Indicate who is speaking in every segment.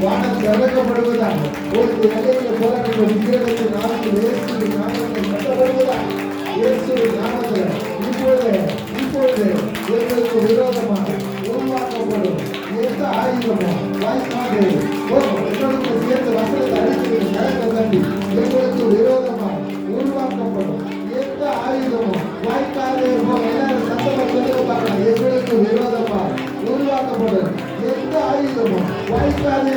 Speaker 1: வானம் திறக்கப்படுவதாக ஒரு நிலையில போராட்டம் விக்கிரகத்தின் நாமத்தில் இயேசு நாமத்தில் கட்டப்படுவதாக இயேசு நாமத்தில் இப்பொழுது இப்பொழுது எங்களுக்கு விரோதமாக உருவாக்கப்படும் எந்த ஆயுதமும் வாய்ப்பாடு எங்களுக்கு சேர்ந்து வசனத்தை அடிக்கிறது கரத்தை தண்டி எங்களுக்கு விரோதமாக உருவாக்கப்படும் எந்த ஆயுதமும் வாய்க்காது எல்லாரும் சத்தமா சொல்லுங்க எங்களுக்கு விரோதமாக உருவாக்கப்படும் எந்த ஆயுதமும் வாய்க்காது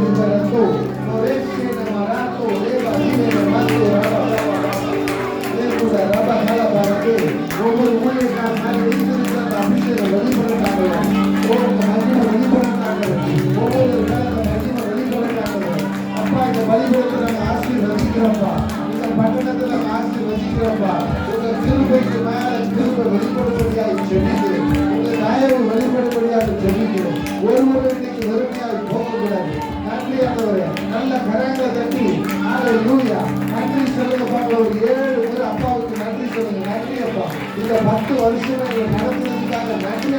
Speaker 1: பத்து வருஷம் எங்களை நன்றியானவர் நன்றி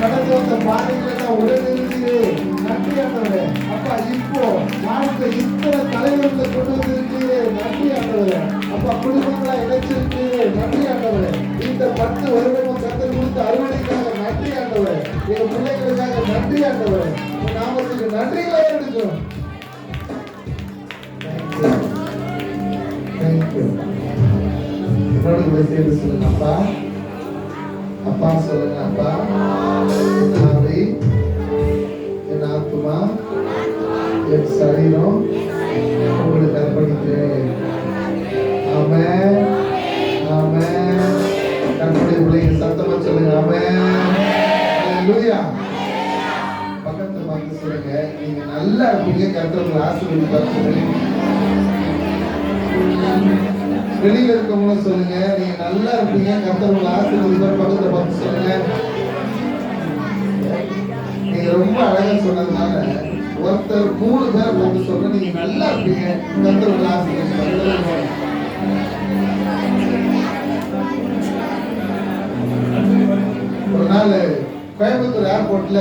Speaker 1: கடந்து வந்த பாதைகளை தான் உடனிருந்தீரே நன்றி அப்பா இப்போ வாழ்க்கை இத்தனை தலைவர்களை கொண்டு வந்திருக்கீரே நன்றியானவர் அப்பா குடும்பங்களா இணைச்சிருக்கீரே நன்றியானவர் இந்த பத்து வருடமும் கத்தர் கொடுத்த அறுவடைக்காக நன்றியானவர் எங்க பிள்ளைகளுக்காக நன்றி ஆண்டவரே உங்க நாமத்துக்கு நன்றிகளை எடுக்கிறோம் Thank you. Thank you. Thank you. அப்பா சொல்லுங்க அப்பா என் ஆவி என் ஆத்துமா என் சரீரம் உங்களுக்கு அர்ப்பணிக்கிறேன் ஆமென் ஆமென் கர்த்தருடைய பிள்ளைங்க சத்தமா சொல்லுங்க ஆமென் ஹalleluya பக்கத்துல பார்த்து சொல்லுங்க நீங்க நல்லா இருப்பீங்க கர்த்தர் உங்களை ஆசீர்வதிப்பார் வெளியில இருக்கவங்களும் சொல்லுங்க. நீங்க நல்லா இருப்பீங்க. கர்த்தர் உங்களை பக்கத்துல பார்த்து சொல்லுங்க. நீங்க ரொம்ப அழகா சொன்னதுனால ஒருத்தர் மூணு பேர் பார்த்து சொல்ற நீங்க நல்லா இருப்பீங்க. கர்த்தர் உங்களை ஒரு நாள் கோயம்புத்தூர் ஏர்போர்ட்ல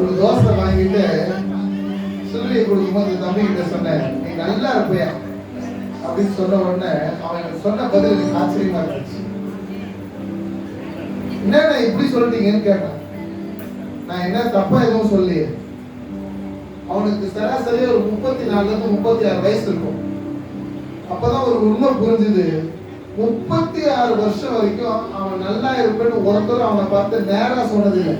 Speaker 1: ஒரு தோசை வாங்கிட்டு சுருளியை கொடுக்கும்போது தம்பி கிட்ட சொன்னேன் நல்லா இருப்பியா அப்படின்னு சொன்ன உடனே அவன் எனக்கு சொன்ன பதில் எனக்கு ஆச்சரியமா இருந்துச்சு. என்னண்ணா இப்படி சொல்லிட்டீங்கன்னு கேட்டான். நான் என்ன தப்பா எதுவும் சொல்லி அவனுக்கு சராசரி ஒரு முப்பத்தி நாலுல இருந்து முப்பத்தி ஆறு வயசு இருக்கும். அப்பதான் ஒரு உண்மை புரிஞ்சுது. முப்பத்தி ஆறு வருஷம் வரைக்கும் அவன் நல்லா இருப்பேன்னு ஒருத்தர் அவனை பார்த்து நேரா சொன்னதில்லை.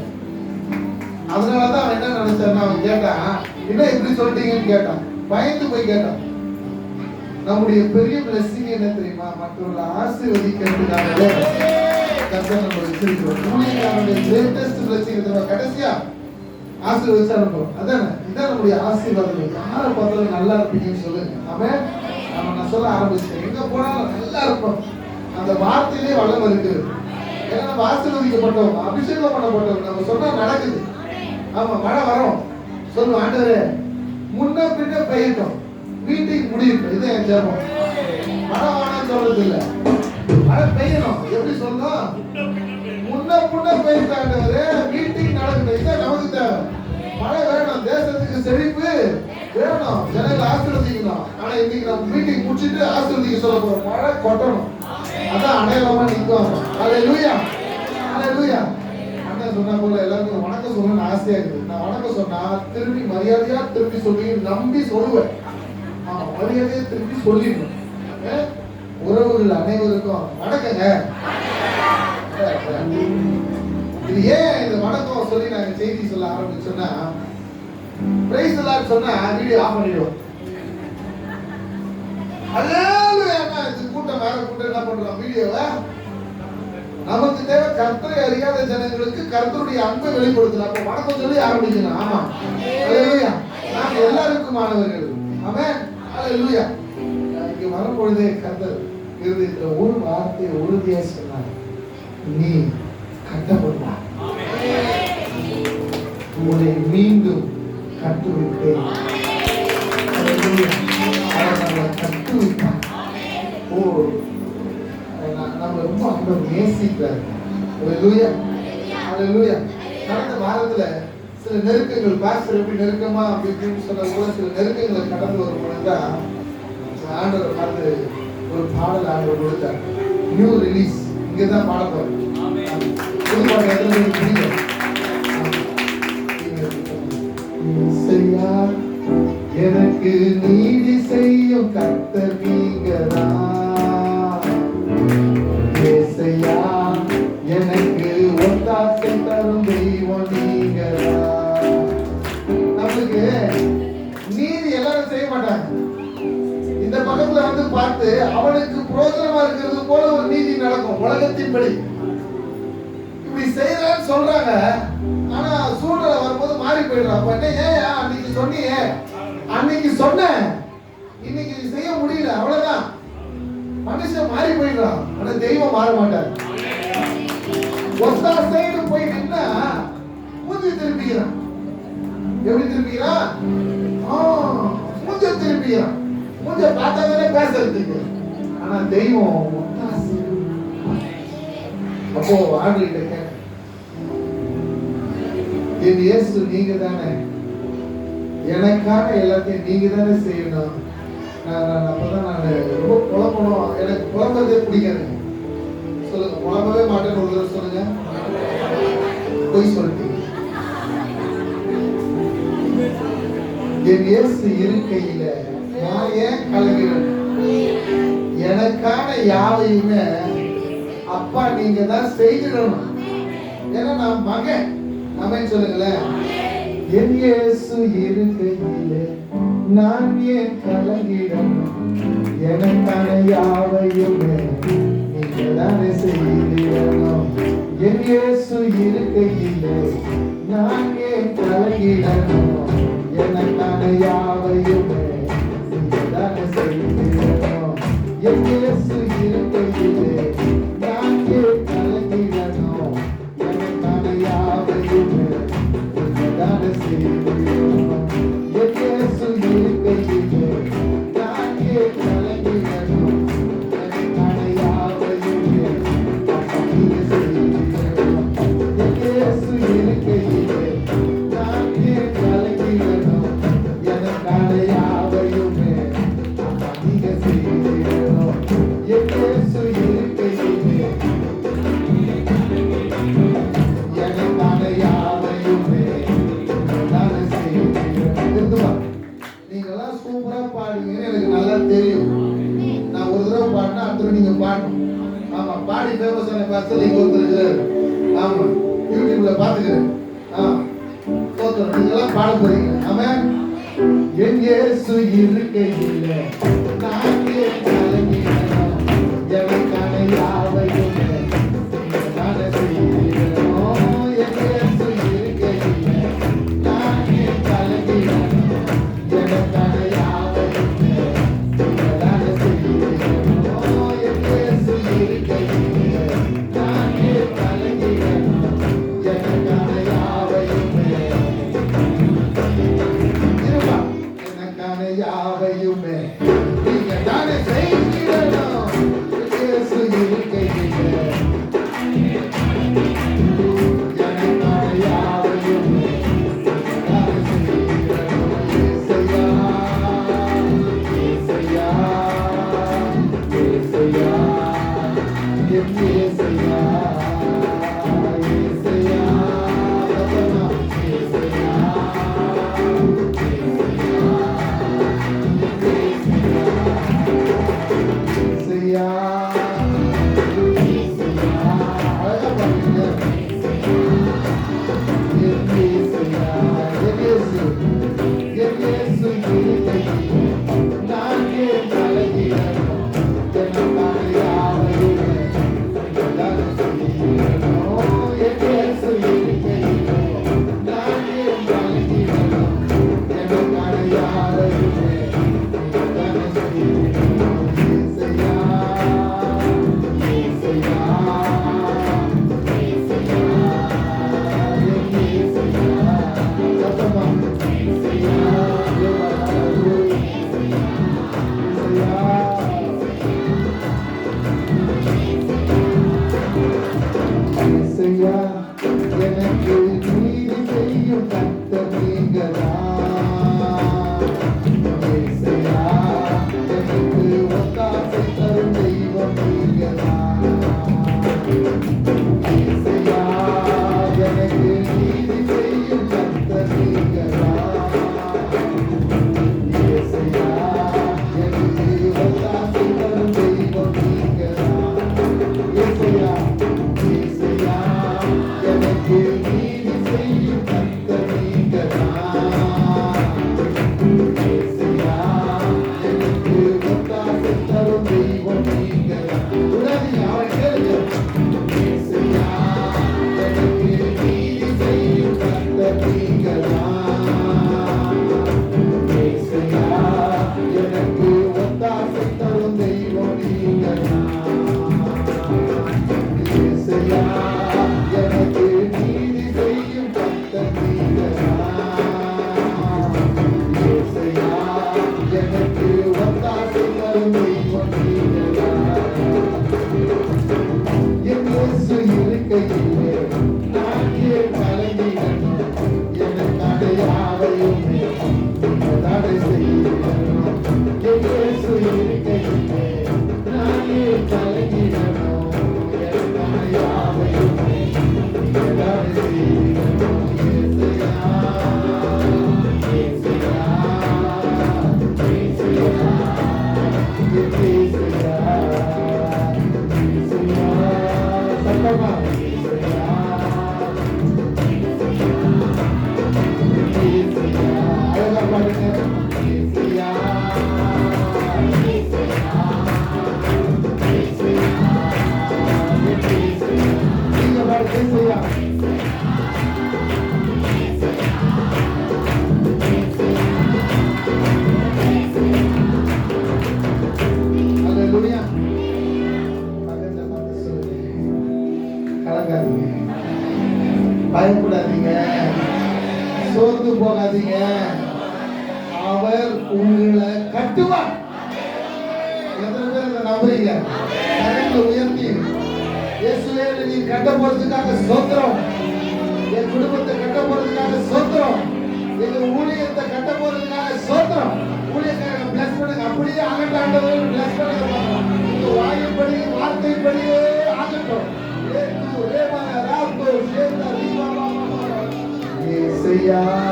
Speaker 1: அதனாலதான் அவன் என்ன நினைச்சான் அவன் கேட்டான் என்ன இப்படி சொல்லிட்டீங்கன்னு கேட்டான். பயந்து போய் கேட்டான். நம்முடைய பெரிய blessing என்ன தெரியுமா? மற்றவர்களை ஆசீர்வதிக்கிறதுக்காகவே கர்த்தர் நம்ம வச்சிருக்கிறோம் ஊழியக்காரனுடைய கிரேட்டஸ்ட் blessing தெரியுமா? கடைசியா ஆசீர்வதிச்சு அனுப்புறோம் அதானே? இதான் நம்முடைய ஆசீர்வாதம் யாரை பார்த்தாலும் நல்லா இருப்பீங்கன்னு சொல்லுங்க. அவன் நம்ம நான் சொல்ல ஆரம்பிச்சிட்டேன். எங்க போனாலும் நல்லா இருப்போம். அந்த வார்த்தையிலே வளம் இருக்குது ஏன்னா நம்ம ஆசீர்வதிக்கப்பட்டவங்க அபிஷேகம் பண்ணப்பட்டவங்க நம்ம சொன்னா நடக்குது. ஆமா மழை வரும். சொல்லுவோம் ஆண்டவரே. முன்ன பின்ன பெய்யட்டும் மீட்டிங் முடியட்டும் இது என் ஜெபம். மழை வேணாம்னு சொல்றது இல்ல மழை பெய்யணும் எப்படி சொல்லணும் முன்ன முன்ன பெய்யட்டும் மீட்டிங் நடக்கணும் இதான் நமக்கு தேவை? மழை வேணும். தேசத்துக்கு செழிப்பு வேணும். ஜனங்களை ஆசிர்வதிக்கணும். ஆனா இன்னைக்கு நம்ம மீட்டிங் முடிச்சிட்டு ஆசிர்வதிக்க சொல்ல போறோம். மழை கொட்டணும். அதான் அடையாளமா நிற்கும். அதை லூயா அதை லூயா சொன்ன போல எல்லாருக்கும் வணக்கம் சொல்லணும்னு ஆசையா இருக்குது. நான் வணக்கம் சொன்னா திரும்பி மரியாதையா திரும்பி சொல்லி நம்பி சொல்லுவேன். ஆமா மரியாதையா திரும்பி சொல்லிடணும். உறவுகள் அனைவருக்கும் வணக்கங்க. இது ஏன் இந்த வணக்கம் சொல்லி நாங்க செய்தி சொல்ல ஆரம்பிச்சோம்னா பிரைஸ் எல்லாம் சொன்னா வீடியோ ஆஃப் பண்ணிடுவோம் அல்லேலூயா இது கூட்டம் வேற கூட்டம் என்ன பண்றோம் வீடியோவை? நமக்கு தேவை கர்த்தரை அறியாத ஜனங்களுக்கு கர்த்தருடைய அன்பை வெளிப்படுத்தலாம் அப்ப வணக்கம் சொல்லி ஆரம்பிக்கணும். ஆமா. அல்லேலூயா நாம் எல்லாருக்கும் மாணவர்கள். ஆமென் அல்லேலூயா இங்க வரும்பொழுதே கர்த்தர் இருந்த ஒரு வார்த்தை உறுதியா சொன்னார். நீ கட்டப்படுவார் உன்னை மீண்டும் கட்டுவிப்பேன். Hallelujah. ஓ நம்ம ரொம்ப ஆண்டவர் நேசிக்கிறார். கடந்த வாரத்துல சில நெருக்கங்கள் பாஸ்டர் எப்படி நெருக்கமா அப்படி இப்படின்னு சொன்ன கூட சில நெருக்கங்களை கடந்து வரும்போது தான் ஆண்டவர் பார்த்து ஒரு பாடல் ஆண்டவர் கொடுத்தார். நியூ ரிலீஸ் இங்கே தான் பாட பிடிக்கும் சரியா? எனக்கு நீதி செய்யும் கர்த்தர் பார்த்து அவனுக்கு புரோஜனமா இருக்கிறது போல ஒரு நீதி நடக்கும். உலகத்தின்படி. இப்படி செய்யறான்னு சொல்றாங்க. ஆனா சூழ்நிலை வரும்போது மாறி போயிடுறான். அப்ப என்ன ஏன் அன்னைக்கு சொன்னியே? அன்னைக்கு சொன்னேன். இன்னைக்கு செய்ய முடியல. அவ்வளவுதான். மனுஷன் மாறி போயிடுறான். ஆனா தெய்வம் மாற மாட்டார். ஒத்தாசைன்னு போய் நின்னா மூஞ்சி திரும்பிக்கிறான் எப்படி திரும்பிக்கிறான் மூஞ்ச திரும்பிக்கிறான் மூஞ்ச பார்த்தாலே பேசுறதுக்கு ஆனா தெய்வம் அப்போ ஆண்டுகிட்ட கேட்டேன். என் இயேசு நீங்க தானே எனக்கான எல்லாத்தையும் நீங்க தானே செய்யணும். நான் நான் அப்பதான் நான் ரொம்ப குழம்பணும் எனக்கு குழம்பதே பிடிக்காது. சொல்லுங்க குழம்பவே மாட்டேன்னு ஒரு தடவை சொல்லுங்க. பொய் சொல்லிட்டீங்க. என் இயேசு இருக்கையில நான் ஏன் கலகிறேன் எனக்கான யாழையுமே அப்பா நீங்க தான் செய்திடணும். ஏன்னா நான் மகன். அவன் சொல்லுங்களேன் என் இயேசு இருக்கையிலே நான் ஏன் கலங்கிடணும்? எனக்கான யாவையுமே நீங்க தானே செய்திடணும். என் இயேசு இருக்கையிலே நான் ஏன் கலங்கிடணும்? எனக்கான யாவையுமே செய்திடணும் என் இருக்கையில் Yeah.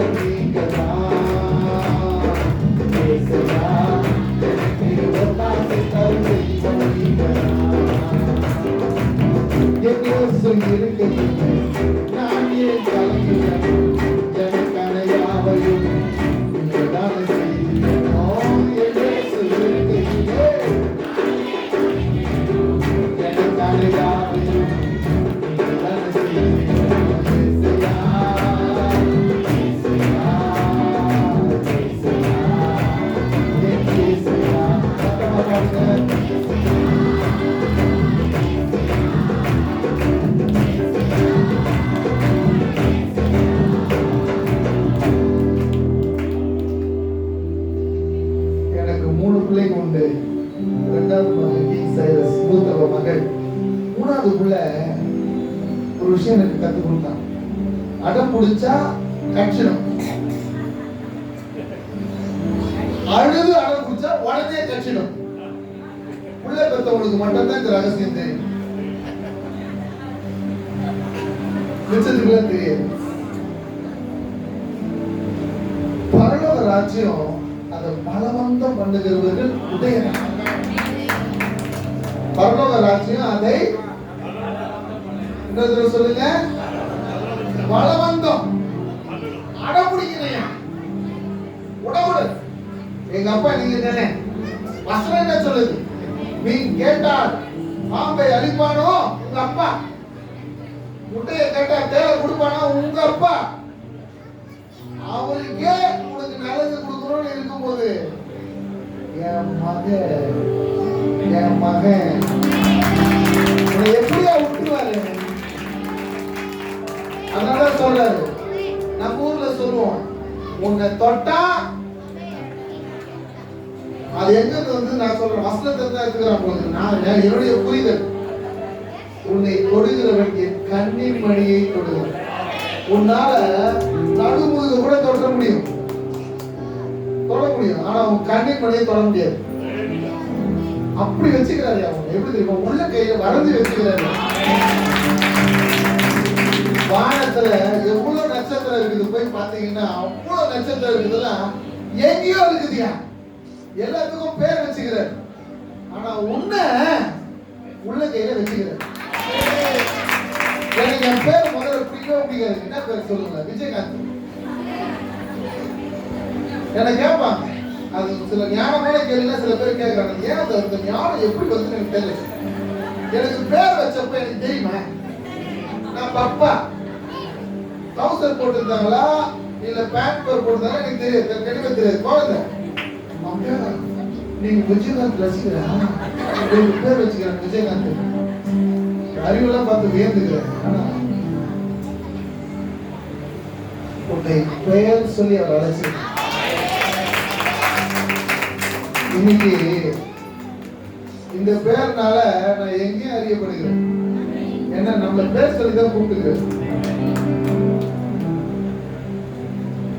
Speaker 1: செய்யும் கர்த்தர் நீங்களா. ஏசையா, எனக்கு ஒத்தாசை அழுது அடம் பிடிச்சா மட்டும்தான் இந்த ரகசியம் தெரியும் மிச்சத்துக்குலாம் தெரியாது. பரலோக ராஜ்யம் அதை பலவந்தம் பண்ணுகிறவர்கள் உடையன பரலோக ராஜ்யம் அதை இன்னொரு சொல்லுங்க. பலவந்தம். அடம்பிடிக்கிறையா உடவுடு எங்க அப்பா நீங்க தானே வசனம் என்ன சொல்லுது? நீ கேட்டால் பாம்பை அழிப்பானோ? உங்க அப்பா. முட்டையை கேட்டா தேவை கொடுப்பானோ? உங்க அப்பா. அவருக்கே உனக்கு நல்லது கொடுக்கணும்னு இருக்கும்போது என் மகன் என் மகன் உன்னை எப்படியா விட்டுருவாரு? அதனால சொல்றாரு. நம்ம ஊர்ல சொல்லுவோம் உன்னை தொட்டா அது எங்கிறது வந்து நான் சொல்றேன். வசனத்தை தான் இருக்கிறான் போது நான் என்னுடைய புரிதல். உன்னை தொடுகிறவன் என் கண்ணின் மணியை தொடுகிறான் உன்னால நடுமுதுக கூட தொட முடியும். தொட முடியும். ஆனா உன் கண்ணின் மணியை தொட முடியாது. அப்படி வச்சுக்கிறாரு அவன். எப்படி தெரியுமா? உள்ள கையில வரைஞ்சு வச்சுக்கிறாரு வானத்துல எவ்வளவு நட்சத்திரம் இருக்குது போய் பாத்தீங்கன்னா அவ்வளவு நட்சத்திரம் இருக்குதுலாம் எங்கேயோ இருக்குதுயா? எல்லாத்துக்கும் பேர் வச்சுக்கிறார் ஆனா உன்னை உள்ள கையில வச்சுக்கிறார் எனக்கு என் பேர் முதல்ல பிடிக்கவே பிடிக்காது. என்ன பேர் சொல்லுங்க? விஜயகாந்த். எனக்கு கேட்பாங்க அது சில ஞானமான கேள்வினா சில பேர் கேட்கறாங்க ஏன் அது அந்த ஞானம் எப்படி வந்து எனக்கு தெரியல. எனக்கு பேர் வச்சப்ப எனக்கு தெரியுமா? நான் பப்பா. டவுசர் போட்டிருந்தாங்களா? இல்ல பேண்ட் பேர் போட்டிருந்தாங்களா? எனக்கு தெரியாது. கண்டிப்பா தெரியாது. குழந்தை நீங்க விஜயகாந்த் ரசிகரா உங்களுக்கு பேர் வச்சுக்கிறேன் விஜயகாந்த். அறிவெல்லாம் பார்த்து வியந்துக்கிறேன். ஆனா உன்னை பெயர் சொல்லி அவர் அழைச்சிருக்கேன் இன்னைக்கு இந்த பேர்னால நான் எங்கேயும் அறியப்படுகிறேன். ஏன்னா நம்மள பேர் சொல்லி தான் கூப்பிட்டுக்கிறேன்.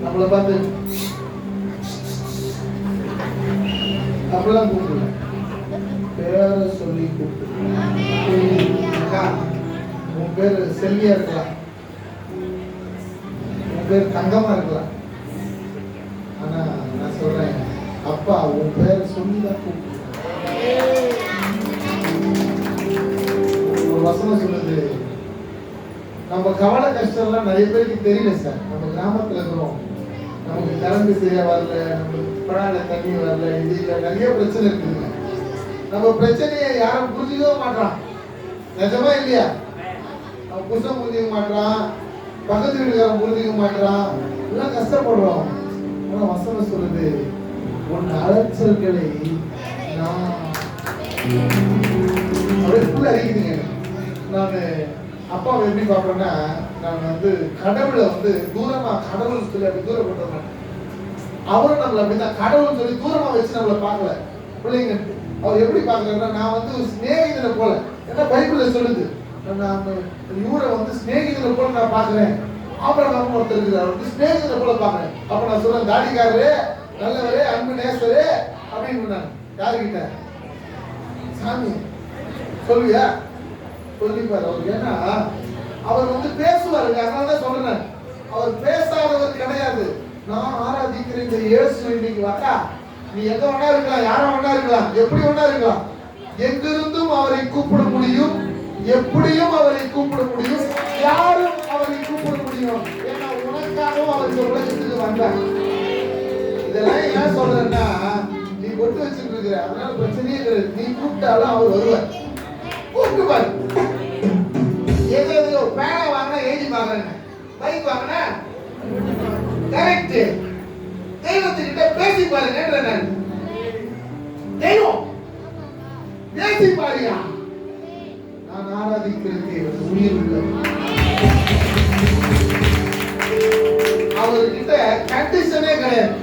Speaker 1: நம்மள பார்த்து அப்படிலாம் கூப்பிடல. பேரை சொல்லி கூப்பிட்டு அக்கா, உன் பேர் செல்வியா இருக்கலாம். உன் பேர் தங்கமா இருக்கலாம். ஆனா நான் சொல்றேன் அப்பா உன் பேர் சொல்லி தான் ஒரு வசனம் சொல்லுது. நம்ம கவலை கஷ்டம்லாம் நிறைய பேருக்கு தெரியல சார். நம்ம கிராமத்துல இருக்கிறோம். நமக்கு கரண்ட் சரியா வரல நம்மளுக்கு குழாயில தண்ணி வரல இது இல்ல நிறைய பிரச்சனை இருக்குது. நம்ம பிரச்சனையை யாரும் புரிஞ்சுக்கவே மாட்டான் நிஜமா இல்லையா? அவன் புருஷன் புரிஞ்சுக்க மாட்டான் பக்கத்து வீட்டுக்காரன் புரிஞ்சுக்க மாட்டான் எல்லாம் கஷ்டப்படுறோம். ஆனா வசனம் சொல்லுது உன் அலைச்சல்களை நான் அப்படியே full நான் அப்பாவை எப்படி பார்ப்பேன்னா நான் வந்து கடவுளை வந்து தூரமா கடவுள் சொல்லி அப்படி தூரப்பட்டுறோம் அவரும் நம்மளை அப்படின்னா கடவுள் சொல்லி தூரமா வச்சு நம்மளை பார்க்கல. பிள்ளைங்க அவர் எப்படி பார்க்கறேன்னா நான் வந்து ஒரு போல. ஏன்னா பைபிள்ல சொல்லுது? நான் இவரை வந்து சிநேகிதனை போல நான் பார்க்குறேன். அப்புறம் நம்ம ஒருத்தர் இருக்கிறார். வந்து சிநேகிதனை போல பார்க்குறேன். அப்ப நான் சொல்றேன் தாடிக்காரரே நல்லவரே அன்பு நேசரே அப்படின்னு நான் யாருக்கிட்ட சாமி. சொல்லுவியா? சொல்லிப்பாரு அவர். ஏன்னா அவர் வந்து பேசுவாருங்க. அதனால தான் சொல்றேன். அவர் பேசாதவர் கிடையாது. நான் ஆராதிக்கிற இந்த இயேசு இன்னைக்கு வாக்கா. நீ எங்க வேணா இருக்கலாம்? யார வேணா இருக்கலாம்? எப்படி வேணா இருக்கலாம்? எங்கிருந்தும் அவரை கூப்பிட முடியும். எப்படியும் அவரை கூப்பிட முடியும். யாரும் அவரை கூப்பிட முடியும். ஏன்னா உனக்காகவும் அவர் இந்த உலகத்துக்கு வந்தார். இதெல்லாம் ஏன் சொல்றேன்னா நீ கொண்டு வச்சுட்டு இருக்கிற. அதனால பிரச்சனையே கிடையாது. நீ கூப்பிட்டாலும் அவர் வருவார். கூப்பிட்டு பாரு ஏதோ ஒரு பேனா வாங்கினா எழுதி பாக்குறேன் பைக் வாங்கினா கரெக்ட் தெய்வத்துக்கிட்ட பேசி பாருங்கன்ற நான். தெய்வம். பேசி பாருங்க நான் ஆராதிக்கிறது உயிர் உள்ளவர். அவர்கிட்ட கண்டிஷனே கிடையாது.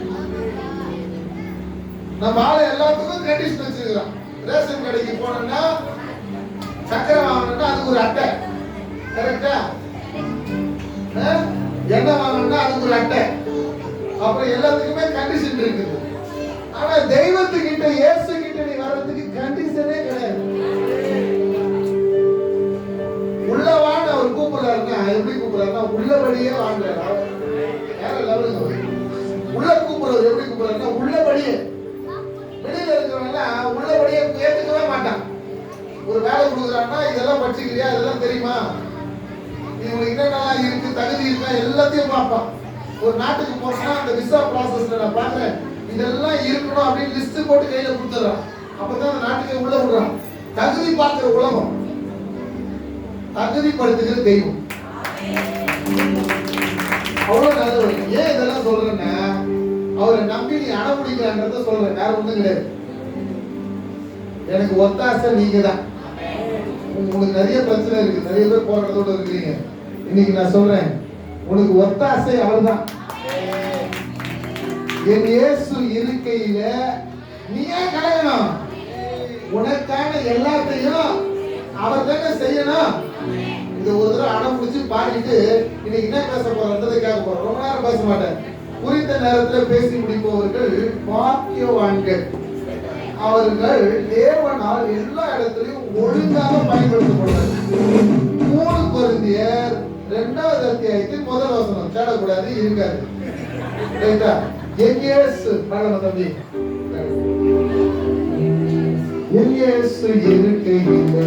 Speaker 1: நம்ம ஆளு எல்லாத்துக்கும் கண்டிஷன் வச்சிருக்கிறோம் ரேஷன் கடைக்கு போனோம்னா சக்கரை வாங்கணும்னா அதுக்கு ஒரு அட்டை. கரெக்டா என்ன வாங்கணும்னா அதுக்கு ஒரு அட்டை அப்புறம் எல்லாத்துக்குமே கண்டிஷன் இருக்குது. ஆனா தெய்வத்துக்கிட்ட இயேசு கிட்ட நீ வர்றதுக்கு கண்டிஷனே கிடையாது. உள்ளவான்னு அவர் கூப்பிடுறாருன்னா எப்படி கூப்பிடுறாருன்னா உள்ளபடியே வாங்குறாரு வேற லெவலுக்கு உள்ள கூப்பிடுறது எப்படி கூப்பிடுறாருன்னா உள்ளபடியே வெளியில இருக்கிறவங்கலாம் உள்ளபடியே ஏத்துக்கவே மாட்டான். ஒரு வேலை கொடுக்குறாங்கன்னா இதெல்லாம் படிச்சுக்கிறியா இதெல்லாம் தெரியுமா? இவங்களுக்கு என்னென்னலாம் இருக்கு தகுதி இருக்கா எல்லாத்தையும் பார்ப்பான். ஒரு நாட்டுக்கு போனா அந்த விசா ப்ராசஸ்ல நான் பாக்குறேன் இதெல்லாம் இருக்கணும் அப்படின்னு லிஸ்ட் போட்டு கையில கொடுத்துறான் அப்பதான் அந்த நாட்டுக்கு உள்ள விடுறான். தகுதி பார்க்கிற உலகம். தகுதிப்படுத்துகிற தெய்வம். அவ்வளவு நல்லவர். ஏன் இதெல்லாம் சொல்றேன்னா அவரை நம்பி நீ அடம்பிடிக்கிறான்றத சொல்றேன். வேற ஒண்ணும் கிடையாது. எனக்கு ஒத்தாசை நீங்க தான் உங்களுக்கு நிறைய பிரச்சனை இருக்கு. நிறைய பேர் போராட்டத்தோட இருக்கிறீங்க. இன்னைக்கு நான் சொல்றேன் உனக்கு ஒத்தாசை அவர்தான். என் இயேசு இருக்கையில நீ ஏன் கலங்கணும் உனக்கான எல்லாத்தையும் அவர் தானே செய்யணும். இந்த ஒரு தடவை அடம் பிடிச்சி பாடிட்டு இன்னைக்கு என்ன பேச போறோம்ன்றதை கேட்க போறோம். ரொம்ப நேரம் பேச மாட்டேன். குறித்த நேரத்தில் பேசி முடிப்பவர்கள் பாக்கியவான்கள் அவர்கள் தேவனால் எல்லா இடத்துலயும் ஒழுங்காக பயன்படுத்தப்படுறாங்க மூணு பொருந்தியர் ரெண்டாவது அத்தியாயத்தில் முதல் வசனம். தேடக்கூடாது இருக்காது. ரைட்டா எங்கேஸ் பாடணும் தம்பி எங்கேசு இருக்கையிலே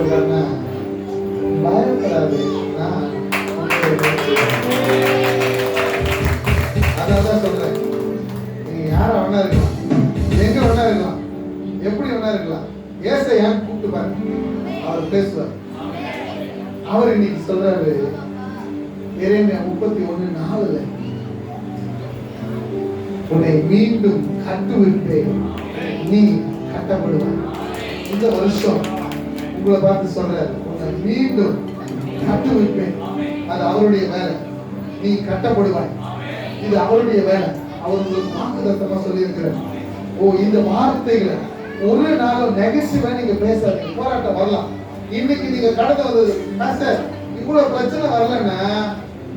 Speaker 1: ஆண்டவர் பயப்படாது. அதான் சொல்றேன். நீங்க யார வேணா இருக்கலாம். எங்க வேணா இருக்கலாம். எப்படி வேணா இருக்கலாம். ஏசையா கூப்பிட்டு பாருங்க அவர் பேசுவார். அவர் இன்னைக்கு சொல்றாரு இறைமையா முப்பத்தி ஒண்ணு நாலுல உன்னை மீண்டும் கட்டுவிப்பேன். நீ கட்டப்படுவாய். இந்த வருஷம் பார்த்து சொல்றாரு உன்னை மீண்டும் கட்டுவிப்பேன். அது அவருடைய வேலை. நீ கட்டப்படுவாய். இது அவருடைய வேலை. அவர் உங்களுக்கு வாக்குதத்தமா சொல்லியிருக்கிறார். ஓ இந்த வார்த்தைகளை ஒரு நாளும் நெகட்டிவா நீங்க பேசாதீங்க. போராட்டம் வரலாம். இன்னைக்கு நீங்க கடந்து வந்தது சார்? இவ்வளவு பிரச்சனை வரலன்னா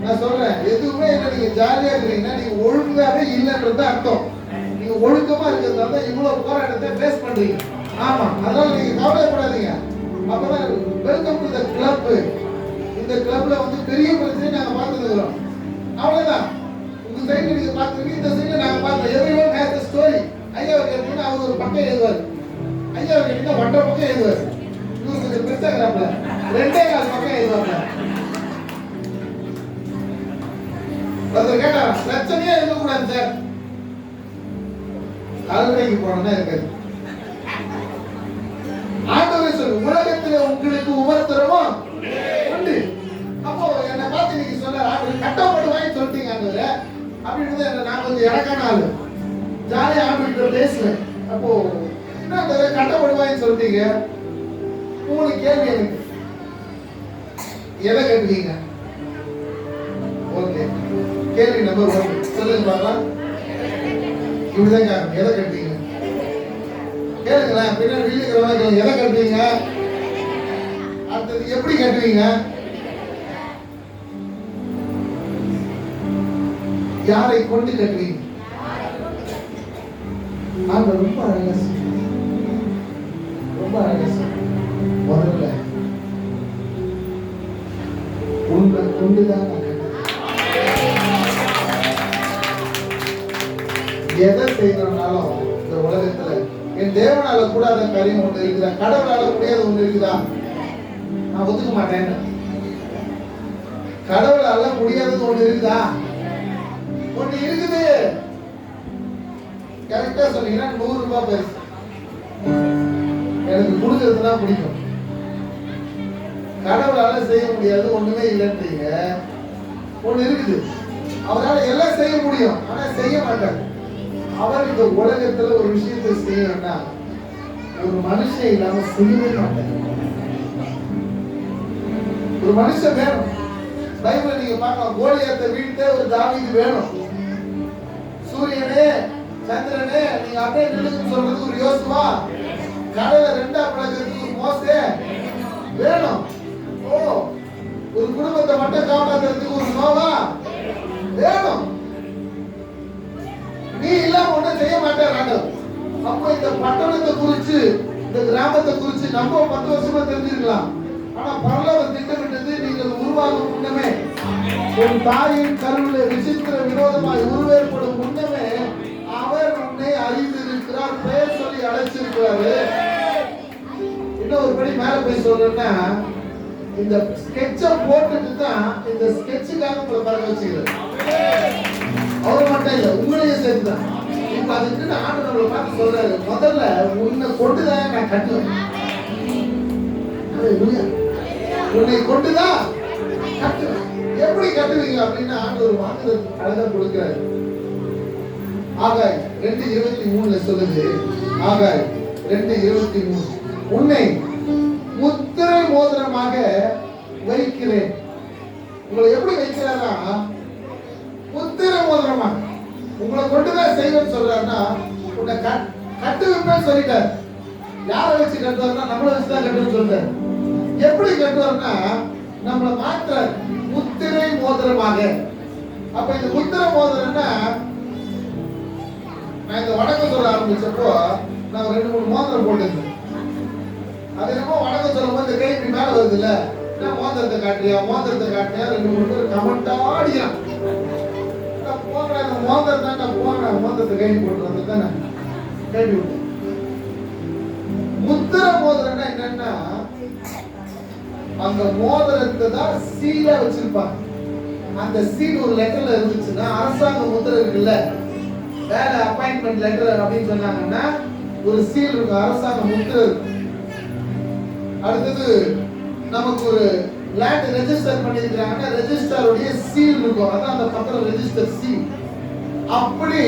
Speaker 1: நான் சொல்றேன் எதுவுமே இல்லை. நீங்க ஜாலியா இருக்கிறீங்கன்னா நீங்க ஒழுங்காவே இல்லைன்றது அர்த்தம். நீங்க ஒழுக்கமா இருக்கிறதுனால தான் இவ்வளவு போராட்டத்தை ஃபேஸ் பண்றீங்க. ஆமா அதனால நீங்க கவலைப்படாதீங்க. அப்புறம் வெல்கம் டு த கிளப் இந்த கிளப்ல வந்து பெரிய பிரச்சனை நாங்க பார்த்துருக்கிறோம் அவ்வளவுதான். உங்க சைடுல நீங்க பார்த்துருக்கீங்க இந்த சைடுல நாங்க பார்த்தோம் every one has a story ஐயா கேட்டீங்கன்னா அவர் ஒரு பக்கம் எழுதுவார். ஐயா கேட்டீங்கன்னா வட்ட பக்கம் எழுதுவார். இவர் கொஞ்சம் பெருசா ரெண்டே கால் பக்கம் எழுதுவாங்க ஒருத்தர் கேட்டாரா பிரச்சனையே இருக்கக்கூடாது சார் கல்வரைக்கு போனோம்னா இருக்காது ஆண்டவரே சொல்லு உலகத்துல உங்களுக்கு உபத்திரமா உண்டு. அப்போ என்னை பார்த்து நீங்க சொன்னார் ஆண்டவர் கட்டப்படுவாய் சொல்லிட்டீங்க ஆண்டவரே. அப்படின்னு என்ன நான் கொஞ்சம் இறக்கான ஆளு. ஜாலியா ஆண்டவர்கிட்ட பேசுவேன். அப்போ என்ன ஆண்டவரே வாங்கி சொல்லிட்டீங்க? மூணு கேள்வி எனக்கு. எதை கட்டுவீங்க ஓகே. கேள்வி நம்பர் ஒன் சொல்லுங்க பார்க்கலாம் இப்படிதான் எதை கேட்டீங்க? கேளுங்களேன் பின்னாடி வீட்டுக்கு கேளுங்க எதை கட்டுவீங்க அடுத்தது எப்படி கட்டுவீங்க யாரை கொண்டு கட்டுவீங்க ஆண்டவர் ரொம்ப அழகா ரொம்ப அழகா முதல்ல உங்களை கொண்டுதான் நான் எதை செய்யணும்னாலும் என் தேவனால கூடாத காரியம் ஒன்று இருக்குதா? கடவுளால முடியாத ஒன்று இருக்குதா? நான் ஒத்துக்க மாட்டேன். கடவுளால முடியாதது ஒண்ணு இருக்குதா? ஒன்று இருக்குது. கரெக்டா சொன்னீங்கன்னா நூறு ரூபாய் பேசு எனக்கு கொடுக்கறது தான் பிடிக்கும். கடவுளால செய்ய முடியாது ஒண்ணுமே இல்லைன்றீங்க. ஒண்ணு இருக்குது. அவரால் எல்லாம் செய்ய முடியும். ஆனா செய்ய மாட்டாங்க அவர் இந்த உலகத்துல ஒரு விஷயத்தை செய்யணும்னா ஒரு மனுஷன் இல்லாம செய்யவே மாட்டார். ஒரு மனுஷன் வேணும். பைபிள் நீங்க பார்க்கலாம் கோலியத்தை வீழ்த்த ஒரு தாவிது வேணும். சூரியனே சந்திரனே நீங்க அப்படியே நில்லுன்னு சொல்றதுக்கு ஒரு யோசுவா? கடலை ரெண்டா பழகிறதுக்கு ஒரு மோசே வேணும். ஓ ஒரு குடும்பத்தை மட்டும் காப்பாத்துறதுக்கு ஒரு நோவா? வேணும். நீ இல்லாம ஒண்ணும் செய்ய மாட்டேன் ஆண்டவர் அப்போ இந்த பட்டணத்தை குறிச்சு இந்த கிராமத்தை குறிச்சு நம்ம பத்து வருஷமா தெரிஞ்சிருக்கலாம். ஆனா பரலவர் திட்டமிட்டது நீங்கள் உருவாகும் முன்னமே உன் தாயின் கருவில விசித்திர விரோதமாய் உருவேற்படும் முன்னமே அவர் உன்னை அறிந்திருக்கிறார் பெயர் சொல்லி அழைச்சிருக்கிறாரு. இன்னும் ஒரு படி மேல போய் சொல்றேன்னா இந்த ஸ்கெட்சை போட்டுட்டு தான் இந்த ஸ்கெட்சுக்காக உங்களை பறக்க வச்சுக்கிறேன் அவர் மட்டும் இல்ல உங்களையும் சேர்த்துதான். இப்ப அதுக்கு ஆண்டு நம்மளை பார்த்து சொல்றாரு முதல்ல உன்னை கொண்டுதான் நான் கட்டுவேன் Hallelujah. உன்னை கொண்டுதான் கட்டுவேன் எப்படி கட்டுவீங்க அப்படின்னு ஆண்டு ஒரு வாக்கு அழகா கொடுக்கிறாரு. ஆக ரெண்டு இருபத்தி மூணுல சொல்லுது ஆக ரெண்டு இருபத்தி மூணு. உன்னை முத்திரை மோதிரமாக வைக்கிறேன். உங்களை எப்படி வைக்கிறாரா? முத்திர மோதிரமா? உங்களை கொண்டுதான் செய்வேன்னு சொல்றாருன்னா உன்னை கட்- கட்டு வைப்பேன்னு சொல்லிட்டார். யாரை வச்சு கட்டுவாருன்னா நம்மளை வச்சு தான் கட்டுன்னு சொல்றாரு எப்படி கட்டுவாருன்னா நம்மளை மாத்திர முத்திரை மோதிரமாக. அப்ப இந்த முத்திர மோதிரம்னா நான் இந்த வணக்கம் சொல்ல ஆரம்பிச்சப்போ நான் ரெண்டு மூணு மோதிரம் போட்டிருந்தேன். அது என்னமோ வணக்கம் சொல்லும் போது இந்த கை இப்படி மேல வருது இல்ல நான் மோதிரத்தை காட்டுறியா? மோதிரத்தை காட்டுறியா ரெண்டு மூணு பேர் கமெண்டா ஆடியான் நான் போகிறேன் அந்த மோதிரம் தான் நான் போடுறது தானே கேள்வி முத்திர மோதிரம்னா என்னன்னா அந்த மோதிரத்தை தான் சீலா வச்சிருப்பாங்க. அந்த சீல் ஒரு லெட்டர்ல இருந்துச்சுன்னா அரசாங்க முத்திரை இருக்குல்ல வேலை அப்பாயின்மெண்ட் லெட்டர் அப்படின்னு சொன்னாங்கன்னா ஒரு சீல் இருக்கும் அரசாங்க முத்திரை இருக்கும் அடுத்தது நமக்கு ஒரு லேண்ட் ரெஜிஸ்டர் பண்ணிருக்காங்கன்னா ரெஜிஸ்டருடைய சீல் இருக்கும். அதான் அந்த பத்திரம் ரெஜிஸ்டர் சீல் அப்படி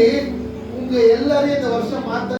Speaker 1: உங்க எல்லாரையும் இந்த வருஷம் மாத்த